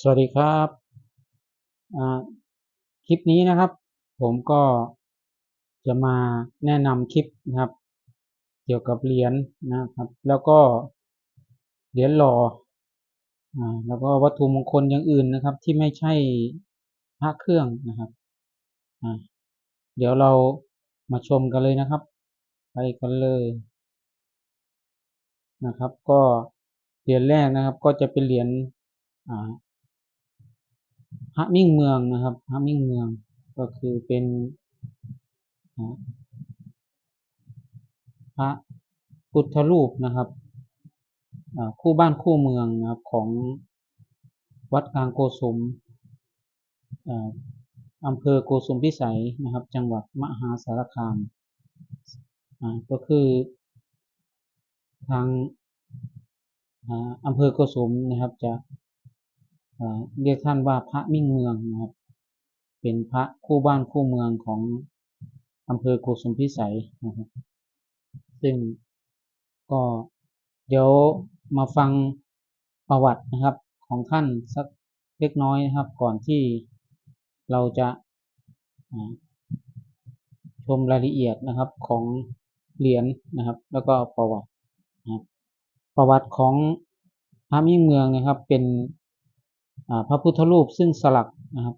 สวัสดีครับอ่าคลิปนี้นะครับ ผมก็จะมาแนะนำคลิปนะครับ เกี่ยวกับเหรียญนะครับ แล้วก็เหรียญหล่ออ่าแล้วก็วัตถุมงคลอย่างอื่นนะครับ ที่ไม่ใช่พระเครื่องนะครับอ่าเดี๋ยวเรามาชมกันเลยนะครับ ไปกันเลยนะครับ ก็เหรียญแรกนะครับ ก็จะเป็นเหรียญ พระมิ่งเมืองนะครับพระมิ่งเมืองก็คือเป็นพระพุทธรูปนะครับคู่บ้านคู่เมืองนะครับของวัดกลางโกสุมอำเภอโกสุมพิสัยนะครับ จังหวัดมหาสารคามก็คือทางอำเภอโกสุมนะครับจะ เรียกท่านว่าพระมิ่งเมืองนะครับ เป็นพระคู่บ้านคู่เมืองของอำเภอโกสุมพิสัยนะครับ ซึ่งก็เดี๋ยวมาฟังประวัตินะครับของท่านสักเล็กน้อยนะครับ ก่อนที่เราจะชมรายละเอียดนะครับของเหรียญนะครับ แล้วก็ประวัตินะครับประวัติของพระมิ่งเมืองนะครับเป็น พระพุทธรูปซึ่งสลักนะครับ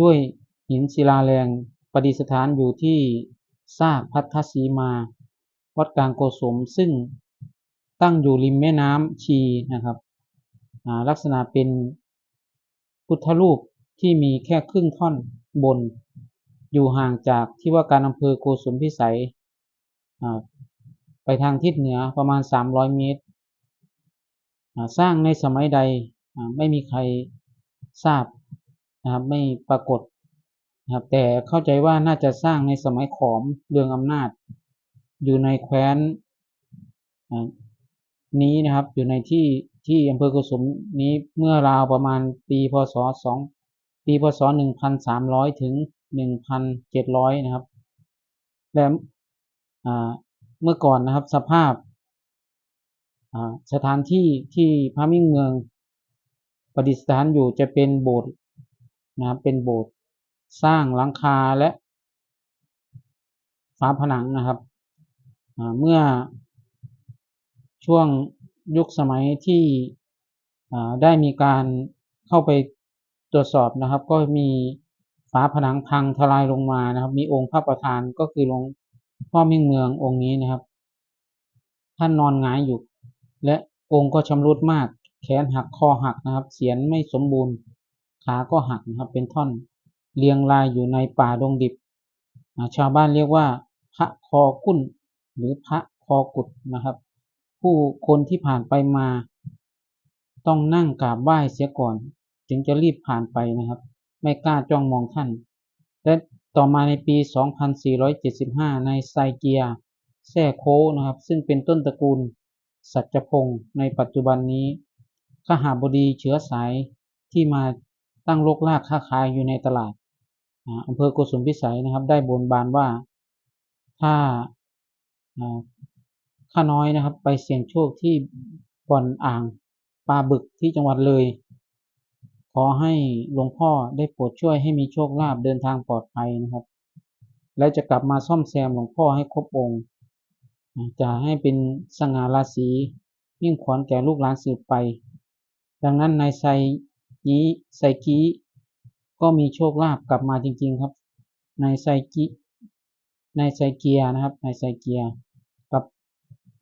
ด้วยหินศิลาแรงประดิษฐานอยู่ที่ซากพัทธสีมา วัดกลางโกสมซึ่งตั้งอยู่ริมแม่น้ำชีนะครับลักษณะเป็นพุทธรูปที่มีแค่ครึ่งท่อนบน อยู่ห่างจากที่ว่าการอำเภอโกสุมพิสัยไปทางทิศเหนือประมาณ 300 เมตร สร้างในสมัยใด ไม่มีใครทราบนะครับไม่ปรากฏนะครับแต่เข้าใจว่าน่าจะสร้างในสมัยขอมเรืองอำนาจ อยู่ในแคว้นนี้นะครับอยู่ในที่ที่อำเภอกุสุมนี้เมื่อราวประมาณปีพศสองปีพศหนึ่งพันสามร้อยถึงหนึ่งพันเจ็ดร้อยนะครับและเมื่อก่อนนะครับสภาพสถานที่ที่พระมิ่งเมือง ประดิษฐานอยู่จะเป็นโบสถ์นะครับเป็นโบสถ์สร้างหลังคาและฝาผนังนะครับเมื่อช่วงยุคสมัยที่ได้มีการเข้าไปตรวจสอบนะครับ ก็มีฝาผนังพังทลายลงมานะครับ มีองค์พระประธานก็คือหลวงพ่อมิ่งเมืององค์นี้นะครับ ท่านนอนหงายอยู่ และองค์ก็ชำรุดมาก แขนหักคอหักนะครับ เสียนไม่สมบูรณ์ ขาก็หักนะครับ เป็นท่อนเรียงรายอยู่ในป่าดงดิบ ชาวบ้านเรียกว่า พระคอกุ้น หรือพระคอกุดนะครับ ผู้คนที่ผ่านไปมา ต้องนั่งกราบไหว้เสียก่อน จึงจะรีบผ่านไปนะครับ ไม่กล้าจ้องมองท่าน และต่อมาในปี 2475 ในไซเกียแซ่โคนะครับ ซึ่งเป็นต้นตระกูลสัจพงศ์ในปัจจุบันนี้ ขหาบดีเชื้อสายที่มาตั้งโลกลากค้าขายอยู่ในตลาดอำเภอโกสุมพิสัยนะครับ ได้บนบานว่าถ้าข้าน้อยนะครับ ไปเสี่ยงโชคที่บ่อนอ่างปลาบึกที่จังหวัดเลย ขอให้หลวงพ่อได้โปรดช่วยให้มีโชคลาภเดินทางปลอดภัยนะครับ และจะกลับมาซ่อมแซมหลวงพ่อให้ครบองค์จะให้เป็นสง่าราศียิ่งขวัญแก่ลูกหลานสืบไป ดังนั้นนายไซยีไซกีก็มีโชคลาภกลับมาจริง ๆครับนายไซกินายไซเกียนะครับนายไซเกียกับ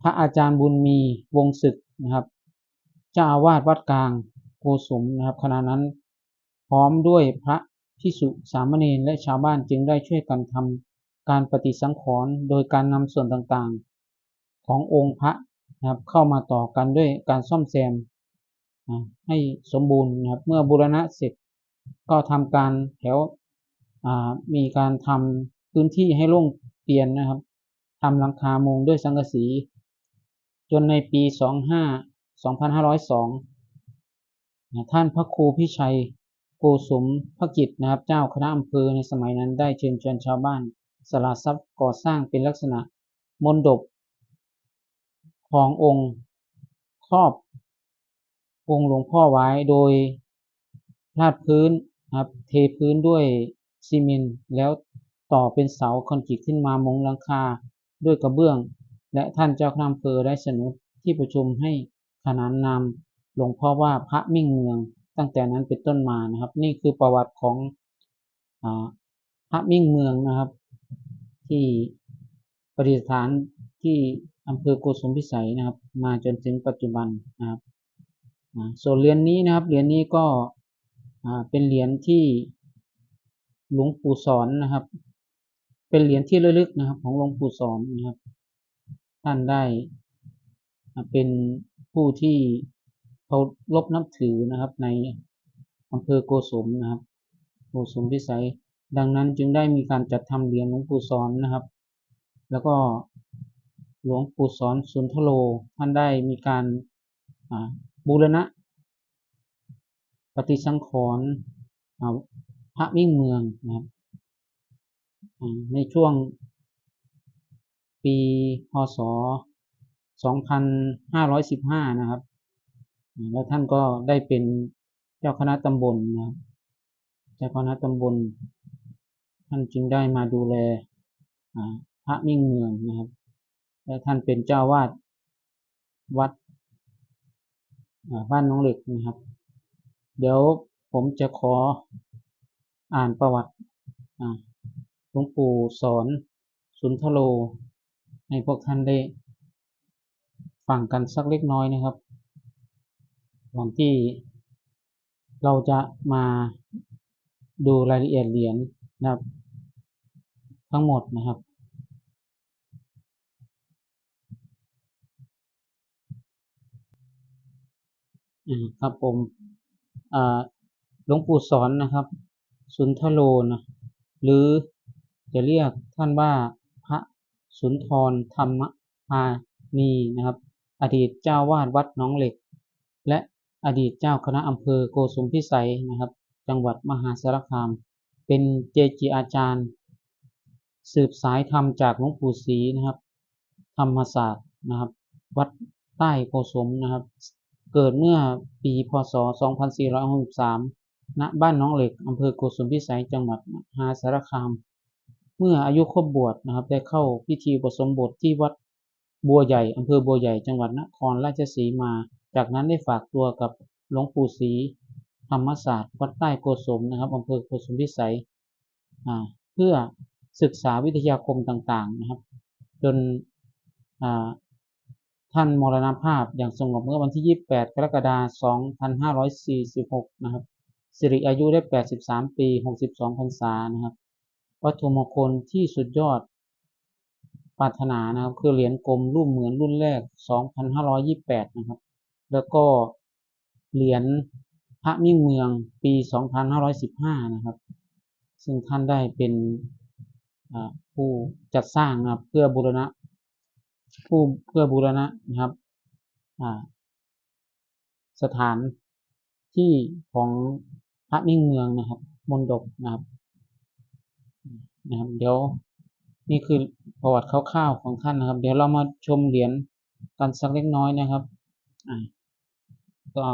พระอาจารย์บุญมีวงศึกนะครับเจ้าอาวาสวัดกลางโกสมนะครับขณะนั้น พร้อมด้วยพระพิสุสามเณรและชาวบ้านจึงได้ช่วยกันทำการปฏิสังขรณ์โดยการนำส่วนต่างๆ ขององค์พระนะครับเข้ามาต่อกันด้วยการซ่อมแซม ให้สมบูรณ์นะครับ เมื่อบูรณะเสร็จก็ทำการแถวมีการทำพื้นที่ให้โล่งเตียนนะครับทำหลังคามุงด้วยสังกะสี จนในปี 25 2502 ท่านพระครูพิชัยโกสมพระกิจนะครับ เจ้าคณะอำเภอในสมัยนั้นได้เชิญชวนชาวบ้านสละทรัพย์ก่อสร้างเป็นลักษณะมนดบขององค์ครอบ องค์หลวงพ่อไว้โดยลาดพื้นครับเทพื้นด้วยซีเมนต์แล้วต่อเป็นเสาคอนกรีตขึ้นมามุงหลังคาด้วยกระเบื้อง และท่านเจ้าคณะอำเภอได้เสนอที่ประชุมให้ขนานนามหลวงพ่อว่าพระมิ่งเมือง ตั้งแต่นั้นเป็นต้นมานะครับ นี่คือประวัติของอพระมิ่งเมืองนะครับ ที่ประดิษฐานที่อำเภอโกสุมพิสัยนะครับ มาจนถึงปัจจุบันนะครับ ส่วนเหรียญนี้นะครับเหรียญนี้ก็เป็นเหรียญที่หลวงปู่สอนนะครับ เป็นเหรียญที่ระลึกนะครับ ของหลวงปู่สอนนะครับ ท่านได้เป็นผู้ที่เขารบนับถือนะครับ ในอำเภอโกสมนะครับโกสมพิสัย ดังนั้นจึงได้มีการจัดทำเหรียญหลวงปู่สอนนะครับ แล้วก็หลวงปู่สอนสุนทโลท่านได้มีการ บูรณะ ปฏิสังขรณ์พระมิ่งเมืองนะครับในช่วงปีพศ 2515 นะครับ แล้วท่านก็ได้เป็นเจ้าคณะตำบลนะครับ เจ้าคณะตำบล ท่านจึงได้มาดูแลพระมิ่งเมืองนะครับ และท่านเป็นเจ้าวาดวัด บ้านน้องเหล็กนะครับ เดี๋ยวผมจะขออ่านประวัติหลวงปู่สอนสุนทโล ให้พวกท่านได้ฟังกันสักเล็กน้อยนะครับก่อนที่เราจะมาดูรายละเอียดเหรียญนะครับ ทั้งหมดนะครับ ครับผมอ่าหลวงปู่สอนนะครับ สุนทโลนะหรือจะเรียกท่านว่าพระสุนทรธรรมพานีนะครับ อดีตเจ้าวาดวัดน้องเหล็ก และอดีตเจ้าคณะอำเภอโกสุมพิสัยนะครับ จังหวัดมหาสารคาม เป็นเจจีอาจารย์ สืบสายธรรมจากหลวงปู่ศรีนะครับ ธรรมศาสตร์นะครับ วัดใต้โกสมนะครับ เกิดเมื่อปีพศ 2463 ณ บ้านน้องเหล็กอำเภอโกสุมพิสัย จังหวัดมหาสารคาม เมื่ออายุครบบวชนะครับ ได้เข้าพิธีอุปสมบทที่วัดบัวใหญ่อำเภอบัวใหญ่ จังหวัดนครราชสีมา จากนั้นได้ฝากตัวกับหลวงปู่ศรีธรรมศาสตร์ วัดใต้โกสมนะครับอำเภอโกสุมพิสัย เพื่อศึกษาวิทยาคมต่างๆนะครับ จน ท่านมรณภาพอย่างสงบเมื่อวันที่ 28 กรกฎาคม 2546 นะครับ สิริอายุได้ 83 ปี 62 พรรษา นะครับ วัตถุมงคลที่สุดยอดปรารถนานะครับ คือเหรียญกลมรูปเหมือนรุ่นแรก 2528 นะครับ แล้วก็เหรียญพระมิ่งเมืองปี 2515 นะครับ ซึ่งท่านได้เป็นผู้จัดสร้างนะครับเพื่อบูรณะ ผู้เพื่อบูรณะนะครับสถานที่ของพระมิ่งเมืองนะครับมนดบนะครับนะครับเดี๋ยวนี่คือประวัติคร่าวๆของท่านนะครับ เดี๋ยวเรามาชมเหรียญกันสักเล็กน้อยนะครับอ่าก็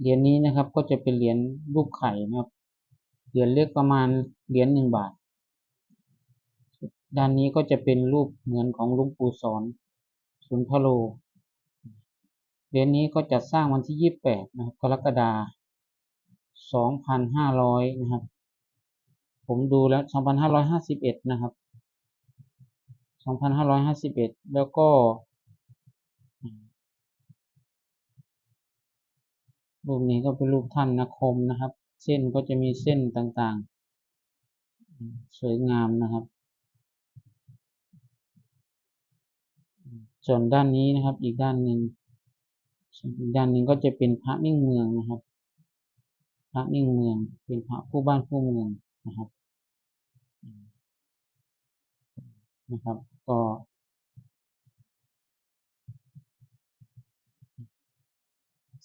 เหรียญนี้นะครับก็จะเป็นเหรียญรูปไข่นะครับเหรียญเล็กประมาณเหรียญหนึ่งบาท ด้านนี้ก็จะเป็นรูปเหมือนของลวงปู่สอนสุนทโลเหรียญนี้ก็จัดสร้างวันที่28นะครับกรกฎาคม2,500นะครับ ผมดูแล้ว2,551นะครับ2,551แล้วก็รูปนี้ก็เป็นรูปท่านนาคมนะครับ เส้นก็จะมีเส้นต่างๆ สวยงามนะครับ ส่วนด้านนี้นะครับ อีกด้านหนึ่งส่วนอีกด้านหนึ่งก็จะเป็นพระมิ่งเมืองนะครับ พระมิ่งเมืองเป็นพระผู้บ้านผู้เมืองนะครับนะครับ ก็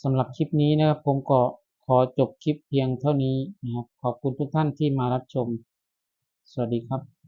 สำหรับคลิปนี้นะครับผมก็ขอจบคลิปเพียงเท่านี้นะครับ ขอบคุณทุกท่านที่มารับชม สวัสดีครับ